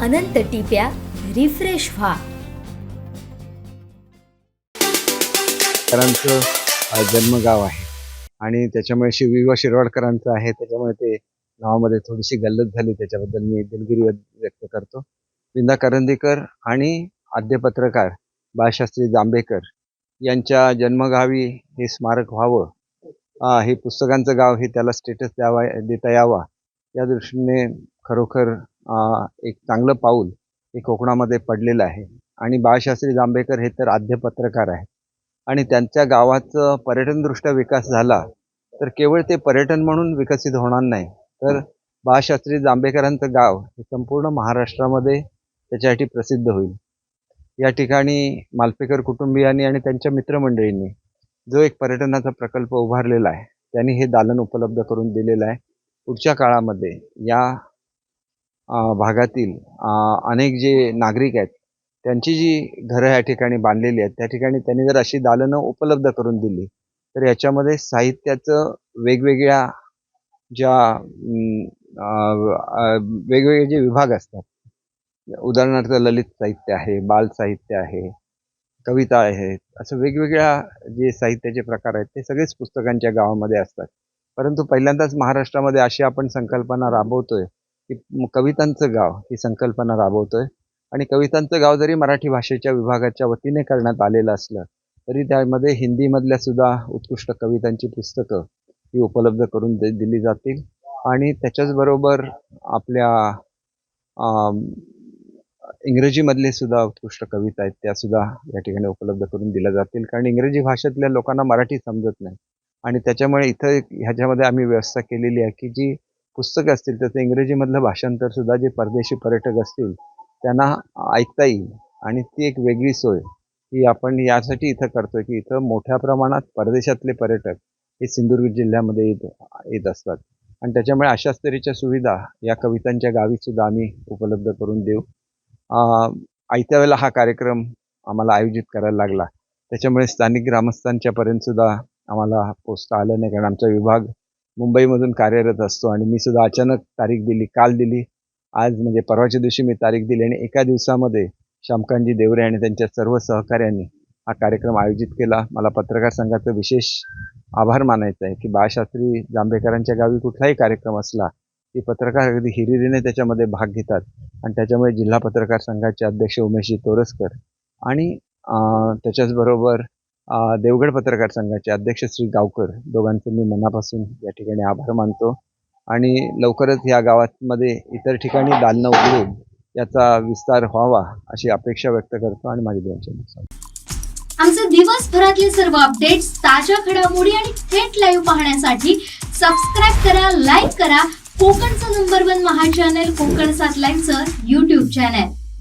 अनंत टिप्या refresh व्हा. अ, जन्मगाव आहे. आणि त्याच्यामुळे श्री वि व शिरवाडकरांचं आहे. त्याच्यामुळे ते नावामध्ये थोडीशी गल्लत झाली. त्याच्याबद्दल मी दिलगिरी व्यक्त व्यक्त करतो. विंदा करंदीकर आणि आद्य पत्रकार बाळशास्त्री जांभेकर यांच्या जन्मगावी हे स्मारक व्हावं. अ, हे पुस्तकांचं गाव हे त्याला स्टेटस द्यावा देता यावा. या दृष्टीने खरोखर एक चांगलं पाऊल हे कोकणामध्ये पडलेलं आहे. आणि बाळशास्त्री जांभेकर हे तर आद्य पत्रकार आहेत. आणि त्यांच्या गावाचं पर्यटनदृष्ट्या विकास झाला तर केवळ ते पर्यटन म्हणून विकसित होणार नाही तर बाळशास्त्री जांभेकरांचं गाव हे संपूर्ण महाराष्ट्रामध्ये त्याच्यासाठी प्रसिद्ध होईल. या ठिकाणी मालपेकर कुटुंबियांनी आणि त्यांच्या मित्रमंडळींनी जो एक पर्यटनाचा प्रकल्प उभारलेला आहे त्यांनी हे दालन उपलब्ध करून दिलेलं आहे. पुढच्या काळामध्ये या भागातील अनेक जे नागरिक आहेत त्यांची जी घरं या ठिकाणी बांधलेली आहेत त्या ठिकाणी त्यांनी जर अशी दालनं उपलब्ध करून दिली तर याच्यामध्ये साहित्याचं वेगवेगळ्या ज्या वेगवेगळे जे विभाग असतात उदाहरणार्थ ललित साहित्य आहे बाल साहित्य आहे कविता आहेत असं वेगवेगळ्या जे साहित्याचे प्रकार आहेत ते सगळेच पुस्तकांच्या गावामध्ये असतात. परंतु पहिल्यांदाच महाराष्ट्रामध्ये अशी आपण संकल्पना राबवतोय की कवितांचं गाव ही संकल्पना राबवतोय. आणि कवितांचं गाव जरी मराठी भाषेच्या विभागाच्या वतीने करण्यात आलेलं असलं तरी त्यामध्ये हिंदीमधल्या सुद्धा उत्कृष्ट कवितांची पुस्तकं ही उपलब्ध करून दे दिली जातील. आणि त्याच्याचबरोबर आपल्या इंग्रजीमधले सुद्धा उत्कृष्ट कविता आहेत त्या सुद्धा या ठिकाणी उपलब्ध करून दिल्या जातील. कारण इंग्रजी भाषेतल्या लोकांना मराठी समजत नाही. आणि त्याच्यामुळे इथं ह्याच्यामध्ये आम्ही व्यवस्था केलेली आहे की जी पुस्तकं असतील त्याचं इंग्रजीमधलं भाषांतर सुद्धा जे परदेशी पर्यटक असतील त्यांना ऐकता येईल. आणि ती एक वेगळी सोय ही आपण यासाठी इथं करतोय की इथं मोठ्या प्रमाणात परदेशातले पर्यटक हे सिंधुदुर्ग जिल्ह्यामध्ये येत येत असतात. आणि त्याच्यामुळे अशाच तऱ्हेच्या सुविधा या कवितांच्या गावीसुद्धा आम्ही उपलब्ध करून देऊ. आयत्या वेळेला हा कार्यक्रम आम्हाला आयोजित करायला लागला. त्याच्यामुळे स्थानिक ग्रामस्थांच्यापर्यंतसुद्धा आम्हाला पोचता आलं नाही कारण आमचा विभाग मुंबईमधून कार्यरत असतो आणि मी सुद्धा अचानक तारीख दिली काल दिली. आज म्हणजे परवाच्या दिवशी मी तारीख दिली आणि एका दिवसामध्ये श्यामकांतजी देवरे आणि त्यांच्या सर्व सहकाऱ्यांनी हा कार्यक्रम आयोजित केला. मला पत्रकार संघाचं विशेष आभार मानायचं आहे की बाळशास्त्री जांभेकरांच्या गावी कुठलाही कार्यक्रम असला की पत्रकार अगदी हिरिरीने त्याच्यामध्ये भाग घेतात. आणि त्याच्यामुळे जिल्हा पत्रकार संघाचे अध्यक्ष उमेशजी तोरसकर आणि त्याच्याचबरोबर देवगड पत्रकार संघाचे अध्यक्ष श्री गावकर दोघांचे मी मनापासून या ठिकाणी आभार मानतो. आणि लवकरच या गावामध्ये इतर ठिकाणी दालनं उघडून याचा विस्तार व्हावा अशी अपेक्षा व्यक्त करतो आणि माझे दोन आमचे दिवसभरातले सर्व अपडेट्स ताज्या घडामोडी आणि थेट लाईव्ह पाहण्यासाठी सबस्क्राईब करा लाईक करा. कोकणचं नंबर वन महा चॅनल कोकण सात लाईनचं युट्यूब चॅनल